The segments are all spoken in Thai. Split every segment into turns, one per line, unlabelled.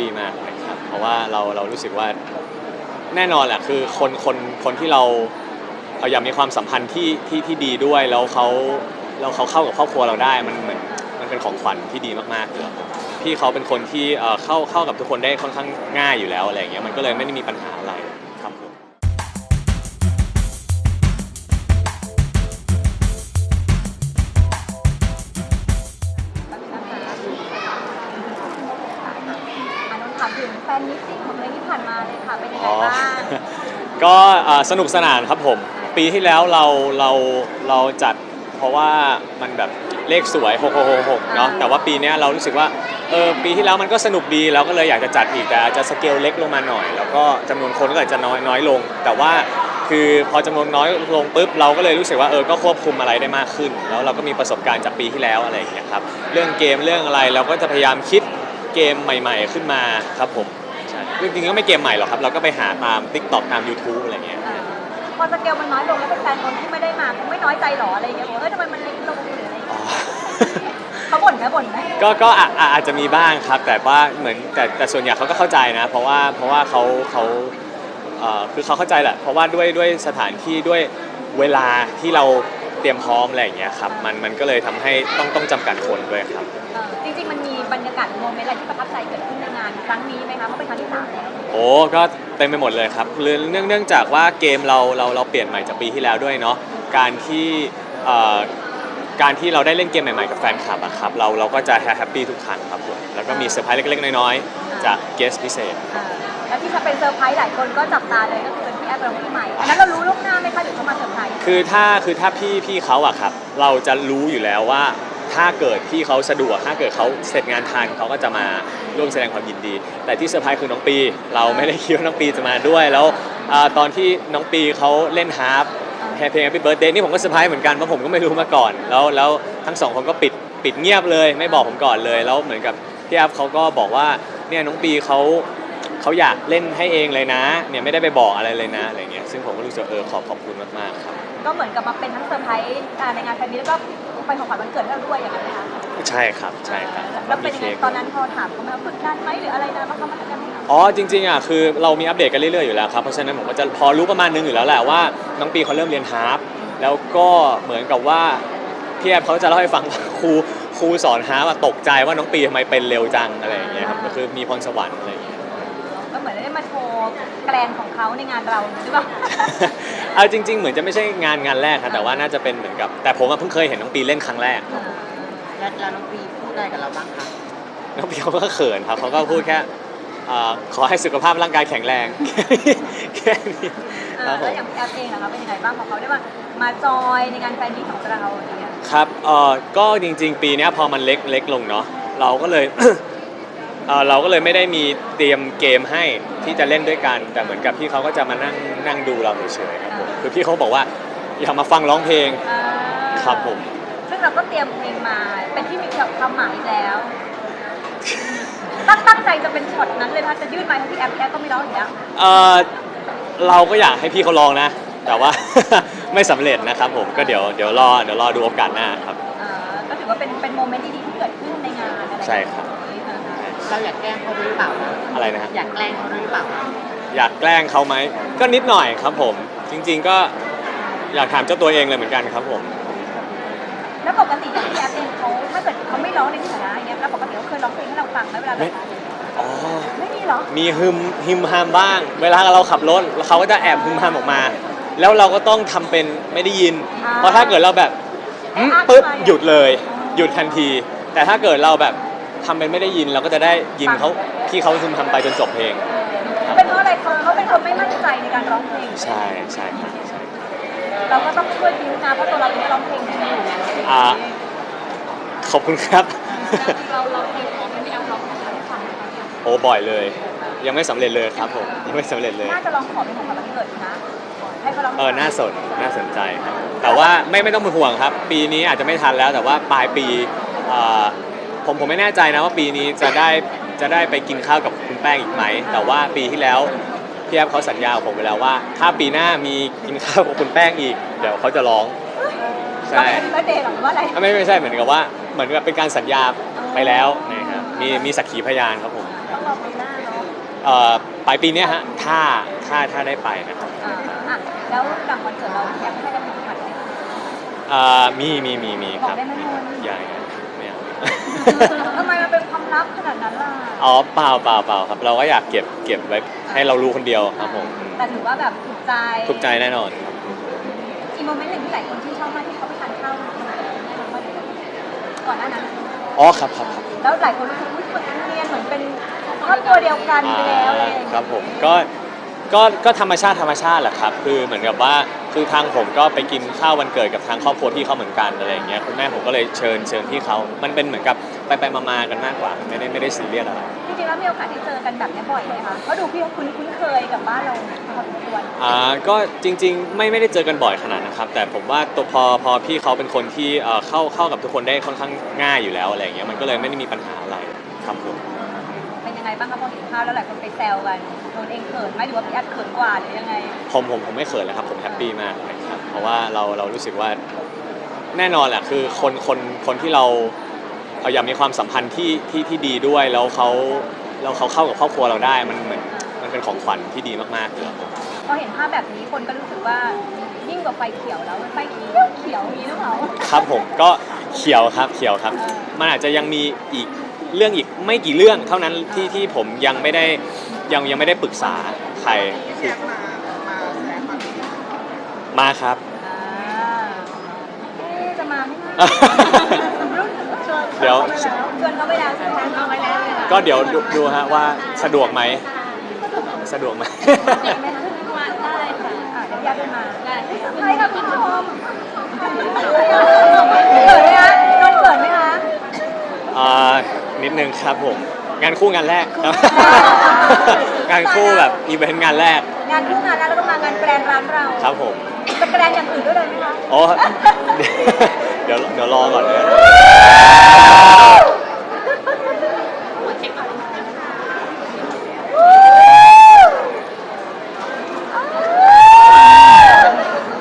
ปี้มากเลยครับเพราะว่าเราเรารู้สึกว่าแน่นอนแหละคือคนคนคนที่เราเราอยากมีความสัมพันธ์ที่ที่ที่ดีด้วยแล้วเขาแล้วเขาเข้ากับครอบครัวเราได้มันเหมือนมันเป็นของขวัญที่ดีมากๆเลยพี่เขาเป็นคนที่เอ่อเข้าเข้ากับทุกคนได้ค่อนข้างง่ายอยู่แล้วอะไรอย่างเงี้ยมันก็เลยไม่ได้มีปัญหาอะไร
ฟนมิตติ้งของเดือนที่ผ่านมาเลยค่ะ เป็นยังไง
อ๋อ
บ้าง
ก็เอ่อสนุกสนานครับผม ปีที่แล้วเราเราเราจัดเพราะว่ามันแบบเลขสวย 6666 เนาะแต่ว่าปีเนี้ยเรารู้สึกว่าเออปีที่แล้วมันก็สนุกดีเราก็เลยอยากจะจัดอีกแต่อาจจะสเกลเล็กลงมาหน่อย แล้วก็จำนวนคนก็อาจจะน้อยน้อยลง แต่ว่าคือพอจำนวนน้อยลงปุ๊บเราก็เลยรู้สึกว่าเออก็ควบคุมอะไรได้มากขึ้น แล้วเราก็มีประสบการณ์จากปีที่แล้วอะไรอย่างเงี้ยครับเรื่องเกมเรื่องอะไรเราก็จะพยายามคิดเกมใหม่ ๆ ขึ้นมาครับผมใช่ จริงๆก็ไม่เกมใหม่หรอกครับ เราก็ไปหาตาม TikTok ตาม YouTube อะไรเงี้ย
เออพอสเกลมันน้อยลงแล้วเป็นแฟนคนที่ไม่ได้มาเขาไม่น้อยใจหรออะไรอย่างเงี้ยบอกว่าเอ้ยทำไมมันเล็กลงหรืออะไรอย่าง
อ๋อ
เงี้ยเขาบ่นไหมบ่นไหม
ก็ก็อาอาอาจจะมีบ้างครับ แต่ว่าเหมือนแต่แต่ส่วนใหญ่เขาก็เข้าใจนะ เพราะว่าเพราะว่าเขาเขาเอ่อคือเขาเข้าใจแหละ เพราะว่าด้วยด้วยสถานที่ด้วยเวลาที่เราเตรียมพร้อมอะไรอย่างเงี้ยครับมันมันก็เลยทำให้ต้องต้องจำกัดคนด้วยครับ
เออจริงๆมันมีบรรยากาศโมเมนต์อะไรที่ประทับใจเกิดขึ้นในงานครั้งนี้ไหมคะเพราะเป็นครั้งที่สามแล้ว
โอ้ก็เต็มไปหมดเลยครับเนื่องเนื่องเนื่องจากว่าเกมเราเราเราเปลี่ยนใหม่จากปีที่แล้วด้วยเนาะการที่เอ่อการที่เราได้เล่นเกมใหม่ๆกับแฟนคลับอะครับเราเราก็จะแฮปปี้ทุกครั้งครับผมแล้วก็มีเซอร์ไพรส์เล็กๆน้อยๆจากเกสพิเศษ
เออแล้วที่จะเป็นเซอร์ไพรส์หลายคนก็จับตาเลยก็คือเป็นพี่แอฟกับพี่ใหม่อันนั้นเรารู้ล่วงหน้าไหมคะหรือเขามาเซอร์ไพรส์
คือถ้าคือถ้าพี่พี่เขาอะครับ เราจะรู้อยู่แล้วว่า ถ้าเกิดพี่เขาสะดวกถ้าเกิดเขาเสร็จงานทันเขาก็จะมาร่วมแสดงความยินดี แต่ที่เซอร์ไพรส์คือน้องปี เราไม่ได้คิดว่าน้องปีจะมาด้วยแล้วตอนที่น้องปีเขาเล่นฮาร์ปเพลง Happy Birthday นี่ผมก็เซอร์ไพรส์เหมือนกันเพราะผมก็ไม่รู้มาก่อน แล้วแล้วทั้งสองคนก็ปิดปิดเงียบเลย ไม่บอกผมก่อนเลยแล้วเหมือนกับพี่แอฟเขาก็บอกว่าเนี่ยน้องปีเขาเขาอยากเล่นให้เองเลยนะเนี่ยไม่ได้ไปบอกอะไรเลยนะอะไรเงี้ยซึ่งผมก็รู้สึกเออขอบขอบคุณมากๆครับ
ก็เหมือนกับมาเป็นทั้งเซอร์ไพรส์ในงานแฟนมิตแล้วก็ เป็นของขวัญวันเกิดให้เราด้วยอย่างนั้นไหมคะ
ใช่ครับใช่ครับ
แล้วเป็นยังไง
มีค้ก
ตอนนั้นพอถามเขาไหมว่าฝึกนานไหมหรืออะไรนะว่าเขามาทำกันไหมคะ
อ๋อจริงๆอะคือเรามีอัปเดตกันเรื่อยๆอยู่แล้วครับเพราะฉะนั้นผมก็จะพอรู้ประมาณนึงอยู่แล้วแหละว่าน้องปีเขาเริ่มเรียนฮาร์ปแล้วก็เหมือนกับว่าพี่แอบเขาจะเล่าให้ฟังว่าครูครูสอนฮาร์ปอะตกใจว่าน้องปีทำไมเป็นเร็วจังอะไรอย่างเงี้ยครับก็คือมีพรสวรรค์อะไรอย่างเงี้ย
ก็เหมือนได้มาโชว์แกลนของเขาในงานเราหรือเปล่า
เอาจริง ๆ เหมือนจะไม่ใช่งานงานแรกครับแต่ว่าน่าจะเป็นเหมือนกับ แต่ผมอะเพิ่งเคยเห็นน้องปีเล่นครั้งแรก
แล้วแล้วน้องปีพูดอะไรกับเราบ้างคะ
น้องปีเขาก็เขินครับเขาก็พูดแค่อ่าขอให้สุขภาพร่างกายแข็งแรง แค่นี้
เอ
ครับ
อ
ผ
แล้ว
ม
อย่างพี่แอฟเองนะคะเป็นยังไงบ้างพอเขาได้มามาจอยในงานแฟนมิตของเราอย่างเงี้ย
ครับ เอ่อ ก็จริง ๆ ปีเนี้ยพอมันเล็กเล็กลงเนาะ เราก็เลย เอ่อเราก็เลยไม่ได้มีเตรียมเกมให้ ที่จะเล่นด้วยกัน แต่เหมือนกับพี่เขาก็จะมานั่งนั่งดูเราเฉยๆครับผมคือพี่เขาบอกว่าอยากมาฟังร้องเพลง
อ่า
ครับผม
ซึ่งเราก็เตรียมเพลงมา เป็นที่มีความหมายแล้ว ตั้งตั้งใจจะเป็นช็อตนั้นเลยนะจะยื่นไมค์ให้พี่แอฟพี่แอฟก็ไม่ร้องอย่างเงี้ย
เอ่อเราก็อยากให้พี่เขาลองนะ แต่ว่า ไม่สำเร็จนะครับผมก็เดี๋ยวเดี๋ยวรอเดี๋ยวรอดูโอกาสหน้าครับ
อ่าก็ถือว่าเป็นเป็นโมเมนต์ดีๆที่เกิดขึ้นในงานอะไร
ใช่ครับ
เราอยากแกล้งเขาด้วยหรือเปล่า
อะไรนะฮะ
อยากแกล้งเขาด้วยหรือเปล่า
อยากแกล้งเขาไหมก็นิดหน่อยครับผม จริง ๆก็อยากถามเจ้าตัวเองเลยเหมือนกันครับผม
แล้วปกติอย่างพี่แอฟเองเขาถ้าเกิดเขาไม่ร้องในที่สาธารณะอย่างเงี้ยแล้วปกติเขาเคยร้องเพลงให้เราฟังไหมเวลา
ไม่
เรา
อ๋อ
ไม่มีเหรอ
มีฮึมฮิมฮามบ้าง เวลาเราขับรถเขาก็จะแอบฮึมฮามออกมา แล้วเราก็ต้องทำเป็นไม่ได้ยิน
อ่า
เพราะถ้าเกิดเราแบบ อืม
อะ
ปึ๊บ
ทำไมอะ
หยุดเลย หยุดทันที แต่ถ้าเกิดเราแบบ ทำเป็นไม่ได้ยินเราก็จะได้ยินเขาพี่เขาฮึมฮามไปจนจบเพลง
เป็นเพราะอะไรเขาเขาเป็นคนไม่มั่นใจในการร้องเพลง
ใช่ใช่ครับใช่
เราก็ต้องช่วยบิวนะเพราะตัวเรายังไม่ร้องเพลงอยู่
อ่าขอบคุณครับ
เราเราเคยขอให้พี่แอฟร้องเพลงให้ฟังไหมคะ
โอ้บ่อยเลย ยังไม่สำเร็จเลยครับผมยังไม่สำเร็จเลย
น่าจะลองขอเป็นของขวัญวันเกิดนะให้เขาร้อง
เออน่าสนน่าสนใจครับแต่ว่าไม่ไม่ต้องเป็นห่วงครับ ปีนี้อาจจะไม่ทันแล้วแต่ว่าปลายปีเอ่อ ผมผมไม่แน่ใจนะว่าปีนี้จะได้จะได้ไปกินข้าวกับคุณแป้งอีกไหม แต่ว่าปีที่แล้วพี่แอฟเขาสัญญากับผมไปแล้วว่า ถ้าปีหน้ามีกินข้าวกับคุณแป้งอีก เดี๋ยวเขาจะร้องใช่
ร้องเพลงเบิร์ธเดย์หรอหรือว่าอะไร
ไม่ไม่ใช่เหมือนกับว่าเหมือนกับเป็นการสัญญาไปแล้วนะครับมีมีสักขีพยานครับผม
ต้องรอรอปีหน้าเนาะ
เอ่อปลายปีเนี้ยฮะถ้าถ้าถ้าได้ไปนะครับ
อ่าอะแล้วหลังวันเกิดเราแอบให้กันเป็นขวัญไหม
เอ่อมีมีมีมีครับ
บอกได้ไหม
มี
นนท์
ใหญ่ไม่เอา
ทำไมมันเป็นความลับขนาดนั้นล่ะ
อ๋อเปล่าเปล่าเปล่าครับ เราก็อยากเก็บเก็บไว้ให้เรารู้คนเดียวครับผมอืม
แต่ถือว่าแบบถูกใจ
ถูกใจแน่นอน
อีกโมเมนต์หนึ่งที่หลายคนที่นชอบมากที่เขาไปทานข้าวกันแม่น้องมาเลยก่อนหน้านั้น
อ๋อครับครับครับ
แล้วหลายคนรู้สึกว่าเหมือนเรียนเหมือนเป็นครอบครัวเดียวกันไปแล้วอะไรอย่าง
ค
เงี้
รั
ย
บผมก็ ก็ก็ธรรมชาติธรรมชาติแหละครับ คือเหมือนกับว่าคือทางผมก็ไปกินข้าววันเกิดกับทางครอบครัวพี่เขาเหมือนกันอะไรอย่างเงี้ยคุณแม่ผมก็เลยเชิญเชิญพี่เขา มันเป็นเหมือนกับไปไปมาๆกันมากกว่า ไม่ได้ไม่ได้ซีเรียสอะไร
จริงๆแล้วมีโอกาสที่เจอกันแบบนี้บ่อยไหมคะเพราะดูพี่เขาคุ้นคุ้นเคยกับบ้านเราพอสมควร
อ่าก็จริง ๆ ไม่ไม่ได้เจอกันบ่อยขนาดนะครับ แต่ผมว่าตัวพอพอพี่เขาเป็นคนที่เอ่อเข้าเข้ากับทุกคนได้ค่อนข้างง่ายอยู่แล้วอะไรอย่างเงี้ยมันก็เลยไม่ได้มีปัญหาอะไรครับผม
เป็นยังไง บ้างคะพอเห็นภาพแล้วหลายคนไปแซวกันโดนเองเขินไหมหรือว่าพี่แอดเขินกว่าหรือยังไง
ผมผมผมไม่เขินเลยครับผมแฮปปี้มากเลยครับเพราะว่าเราเรารู้สึกว่าแน่นอนแหละคือคนคนคนที่เราเราอยากมีความสัมพันธ์ที่ที่ที่ดีด้วยแล้วเขาแล้วเขาเข้ากับครอบครัวเราได้มันเหมือนมันเป็นของขวัญที่ดีมากๆเลยครับ
พอเห็นภาพแบบนี้คนก็รู้สึกว่ายิ่งกว่าไฟเขียวแล้วมันไฟเขียวเขียวนี้หรือเปล่า
ครับผมก็เขียวครับเขียวครับ
เออ
มันอาจจะยังมีอีก เรื่องอีกไม่กี่เรื่องเท่านั้นที่ที่ผมยังไม่ได้ยังยังไม่ได้ปรึกษาใครคือมาครับ
อ่าเอ๊ะจะมาไหมนะ
เดี๋ยว
ชวนเขาไปแล้วชวนเขาไปแล้ว
ก็เดี๋ยวดูดูฮะว่าสะดวกไหมสะดวกไหม
เด็กไหมคะมาได้ค่ะอ่าเดี๋ยวยัดมาได้ใช่ค่ะคุณผู้ชมเกิดไหมคะโดนเกิดไหมคะ
อ่า นิดนึงครับผม งานคู่งานแรกครับ งานคู่แบบอีเวนต์งานแรก
งานคู่งานแล้วแล้วก็มางานแกรนด์ร้านเรา
ครับผม
จะแกรนด์อย่างอื่นด้วยเลยไหมคะ
โอ้ เดี๋ยวเดี๋ยวรอก่อนเลย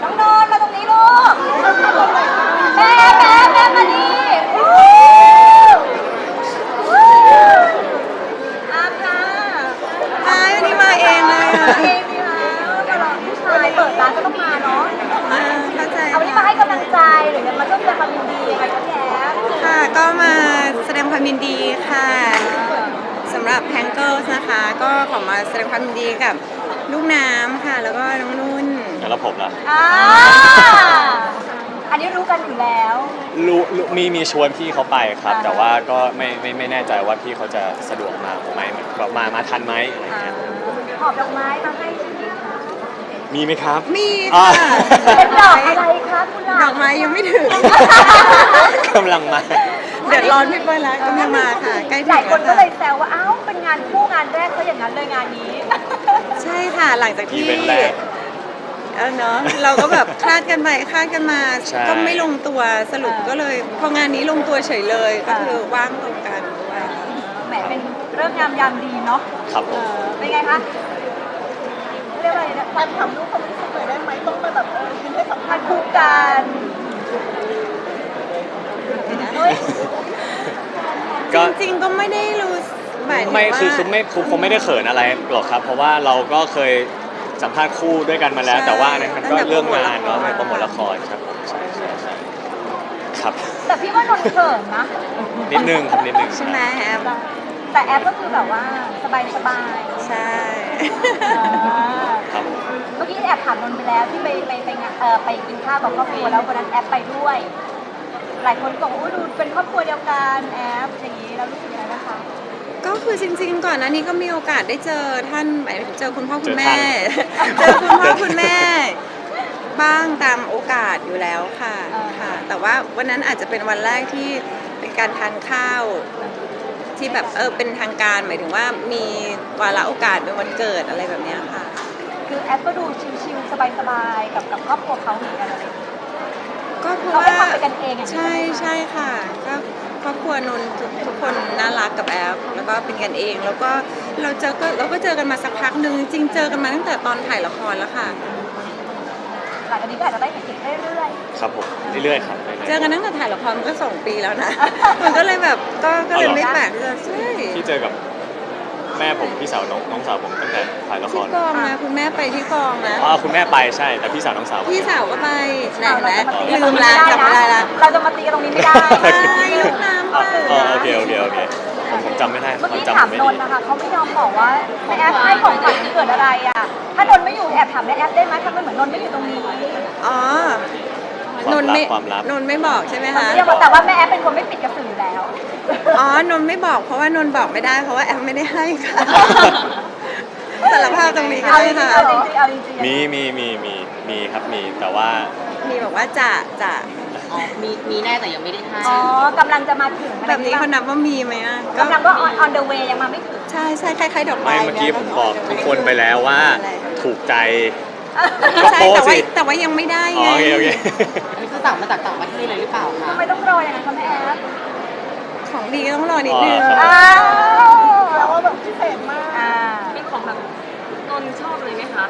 น้องนนท์มาตรงนี้ลูก แม่แม่แม่มานี่อาค่ะ
อ้ายวันนี้มาเองเลยอะ
เองดีแล้วมาลองผู้ชาย เปิดร้านก็ต้องมาเนาะ
อ่าเข้าใจ
เอาวันนี้มาให้กำลังใจหรือจะมาช่วยแสดงความยินดียังไงคะพี่แอฟ
ค่ะ ก็มาแสดงความยินดีค่ะสำหรับแพงเกิลนะคะ ก็ขอมาแสดงความยินดีกับลูกน้ำค่ะ แล้วก็น้องนุ่น
แล้วผมล่ะ
อ่าอันนี้รู้กันอยู่แล้ว
รู้รู้มีมีชวนพี่เขาไปครับ
อ่า
แต่ว่าก็ไม่ไม่ไม่แน่ใจว่าพี่เขาจะสะดวกมาไหมเหมือนแบบมามาทันไหมอะไร
อ่า
เงี้ย
หอบดอกไม้มาให้ใช่ไหมคะ
มีไหมครับ
มี
อ่า
ค่ะ
เป็นดอกอะไรคะคุณหลาน
ดอกไม้ยังไม่ถึง
กำลังมา
เดือดร้อนพี่เปิ้ลแล้วกำลังมาค่ะ ใกล้ถึง
หลายคน
แล้ว
ก็เลย
ค่ะ
แซวว่า เอ้า เป็นงานคู่งานแรกก็อย่างนั้นเลยงานนี้
ใช่ค่ะหลังจาก
อี
ที่
เวนต์แรก
เออเนาะเราก็แบบคลาดกันไปคลาดกันมา
ใช่
ก็ไม่ลงตัวสรุปก็เลย พองานนี้ลงตัวเฉยเลยก็คือว่างตรงกันด้วย
แหมเป็นเรื่องงามยามดีเนาะ
ครับผ
เอ
ม
อเป็นไงคะเรี ยกว่าอะไรนะการทำรูปความรู้สึกหน่อยได้ไหมต้องไปแบบเออให้สัมภาษณ์คู่กันเฮ้ย
ก็
จริงๆก็ไม่ได้รู้หมายถึง
ไม่
ว่า
คือคือไม่คือคงไม่ได้เขินอะไรหรอกครับ เพราะว่าเราก็เคยสัมภาษณ์คู่ด้วยกันมาแล้ว
ใช่
แต่ว่าอันนั้นมันก็
ตั้งแต่
เรื่องงาน
โปรโมทละคร
เนาะในโปรโมทละครครับผมใช่ใช่ใช่ครับ
แต่พี่ว่านนท์เขินนะ
นิดนึงครับนิดนึง
ใช่ไหมแอป
แต่แอปก็คือแบบว่าสบายสบาย
ใช่
ครับ
เมื่อกี้แอบถามนนท์ไปแล้วที่ไปไปไปงานเออไปกินข้าวกับครอบครัวแล้ววันนั้นแอปไปด้วย หลายคนบอกว่าดูเป็นครอบครัวเดียวกันแอปอย่างนี้แล้วรู้สึกยังไงบ้างคะ
ก็คือจริงๆ ก่อนหน้านี้ก็มีโอกาสได้เจอท่านหมายถึงเจอคุณพ่อคุณแม่
เจ
เจ
อ
อ
ท่าน
คุณพ่อคุณแม่ บ้างตามโอกาสอยู่แล้วค่ะ
อ่า
ค่ะ แต่ว่าวันนั้นอาจจะเป็นวันแรกที่เป็นการทานข้าว ที่แบบเออเป็นทางการหมายถึงว่ามีวาระโอกาสเป็นวันเกิดอะไรแบบเนี้ยค่ะ
คือแอปก็ดูชิลๆสบายๆกับกับครอบครัวเขาเหมือนกันอะไรอย่างเงี้ย
ก็เพราะ
เขา
ว่า
ให้ความเป็นกันเองอย่างนี้
ใช่ใช่ค่ะก็ครอบครัวนนท์ทุกทุกคนน่ารักกับแอฟแล้วก็เป็นกันเอง แล้วก็เราเจอก็เราก็เจอกันมาสักพักหนึ่งจริงๆเจอกันมาตั้งแต่ตอนถ่ายละครแล้วค่ะ
หลังจากนี้ก็อาจจะได้เห็นเรื่อย
ครับผมเรื่อยๆครับรื่ยๆ
เจอกันตั้งแต่ถ่ายละครมันก็สองปีแล้วนะ มันก็เลยแบบ ก็ก็เลยไม่แปลกที่จะใช่
ที่เจอกับแม่ผมพี่สาวน้องน้องสาวผมตั้งแต่ถ่ายละค
ที่
ร
กองนะคุณแม่ไปที่กองนะ
อ๋อคุณแม่ไปใช่แต่พี่สาวน้องสาวผม
พี่สาวก็ไปไหน
เรา
แล้ว
จะมาตีกันต
ลื
รง
ม
นี้
ละ
ไม่ได้
จำไม่ได้
นะ
ละ
เราจะมาตีกันตรงนี้ไม่ได้
ไปลูกน้ำไป
อ๋อโอเคโอเคโอเคผมผมจำไม่ได้
เมื่อ
ความ
กี้
จำ
ถาม
ไม่
น
ดี
นท์นะคะเขาไม่ยอมบอกว่าแม่แอฟให้ของขวัญวันเกิดอะไรอะ ถ้านนท์ไม่อยู่แอบถามแม่แอฟได้ไหมทำไมเหมือนนนท์ไม่อยู่ตรงนี้
อ๋อ
ค นวาม
น
ลับ
ไม่
ความลับ
นนไม่บอกใช่ไหม
นน
คะ
ท์ไม่ยอมบอกแต่ว่าแม่แอฟเป็นคนไม่ปิดกระสืออยู่แล้ว
อ๋อนนไม่บอกเพราะว่านนบอกไม่ได้เพราะว่าแอมไม่ได้ให้ค่ะสารภาพตรงนี้ก็
เอา
ได้
จริง
ค่ะ
ๆเอาจริงๆเอาจริงๆ
มีมีมีมีมีครับมีแต่ว่า
มีบอกว่าจะจะ
อ๋อมีมีแน่แต่ยังไม่ได้ให้
อ๋อกำลังจะมาถึง
แบบนี้เขานับว่ามีไหมอะ
กำลังก็ on on the way ยังมาไม่ถึง
ใช่ใช่คล้ายๆดอกไม้
ไม่เมื่อกี้
นี่ย
ผมบอกทุกคนไปแล้วว่า
อะไร
ถูกใจ
ใช่แต่ว่าแต่ว่ายังไม่ได้
อ๋
ไง
อโอเคโอเค
อันนี้คือสั่งมาจากต่างประเทศเลยหรือเปล่าคะ
ทำไมต้องรออย่างนั้นคะแม่แอฟ
ของดีก็ต้องรอนิดนึง
อ๋อครับ
อ้าวเราว่าแบบพิเศษมากอ่า
เป็นของแบบนนท์ชอบเลยไหมคะ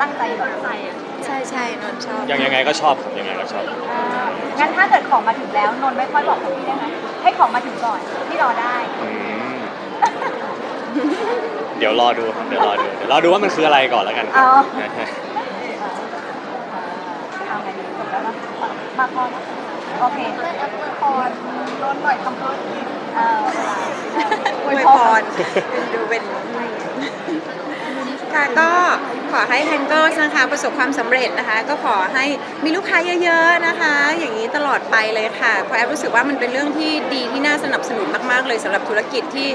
ตั้งใจแบบ
ใส่อะ
ใช่ใช่นนท์ชอบ
ยังยังไงก็ชอบครับยังไงก็ชอบ
อ่างั้นถ้าเกิดของมาถึงแล้วนนท์ไม่ค่อยบอกพี่ได้ไหมให้ของมาถึงก่อนพี่รอได้
อืมเดี๋ยวรอดูครับเดี๋ยวรอดูเดี๋ยวรอดูว่ามันคืออะไรก่อนแล้วกันครั
เอา
บนะฮะ
เอาไงดีจบแล้วนะ มาพอนะโอเคแม่แอปอวยพรนนท์หน่อยคำพูดเอ่อ
อวยพรเป็นดูเป็นค่ะก็ขอให้แฮงเกิลนะคะประสบความสำเร็จนะคะ ก็ขอให้มีลูกค้าเยอะ ๆนะคะ อย่างนี้ตลอดไปเลยค่ะเพราะแอฟรู้สึกว่ามันเป็นเรื่องที่ดีที่น่าสนับสนุนมากๆเลยสำหรับธุรกิจที่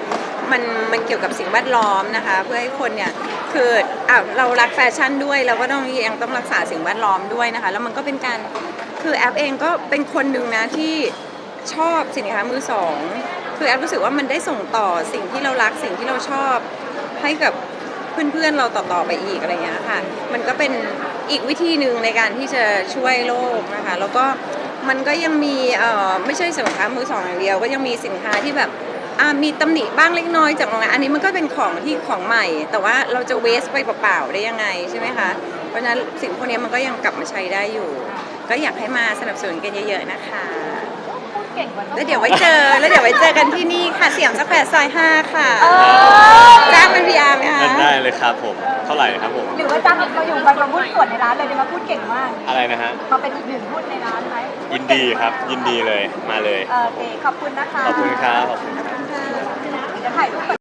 มันมันเกี่ยวกับสิ่งแวดล้อมนะคะ เพื่อให้คนเนี่ยคืออะเรารักแฟชั่นด้วยเราก็ต้องยังต้องรักษาสิ่งแวดล้อมด้วยนะคะ แล้วมันก็เป็นการ คือแอฟเองก็เป็นคนหนึ่งนะที่ชอบสินค้ามือสองคือแอฟรู้สึกว่ามันได้ส่งต่อสิ่งที่เรารักสิ่งที่เราชอบให้กับเพื่อนๆเราต่อๆไปอีกอะไรเงี้ยค่ะ มันก็เป็นอีกวิธีหนึ่งในการที่จะช่วยโลกนะคะ แล้วก็มันก็ยังมีเอ่อไม่ใช่สินค้ามือสองอย่างเดียว ก็ยังมีสินค้าที่แบบมีตำหนิบ้างเล็กน้อยจากโรงงานอันนี้มันก็เป็นของที่ของใหม่ แต่ว่าเราจะเวสไปเปล่าๆได้ยังไงใช่ไหมคะ เพราะฉะนั้นสิ่งพวกนี้มันก็ยังกลับมาใช้ได้อยู่ ก็อยากให้มาสนับสนุนกันเยอะๆนะคะ
พูดเก่งกว่า
แล้วเดี๋ยวไว้เจอแล้วเดี๋ยวไว้เจอกันที่นี่ค่ะเสียงสแควร์ซอย5ค่ะ
เออ
จ้างเป็น VR ไหมคะ
นั่นได้เลยครับผมเท่าไหร่ครับผม
หรือว่าจ้างเขาอยู่มาพูดส่วนในร้านเลยเดี๋ยวมาพูดเก่งมาก
อะไรนะฮะ
มาเป็นอีกหนึ่งพูดในร้านไหม
ยินดีครับยินดีเลยมาเลย
เออโอเคขอบคุณนะคะ
ขอบคุณครับขอบคุณ
เดี๋ยวถ่ายรูปก่อน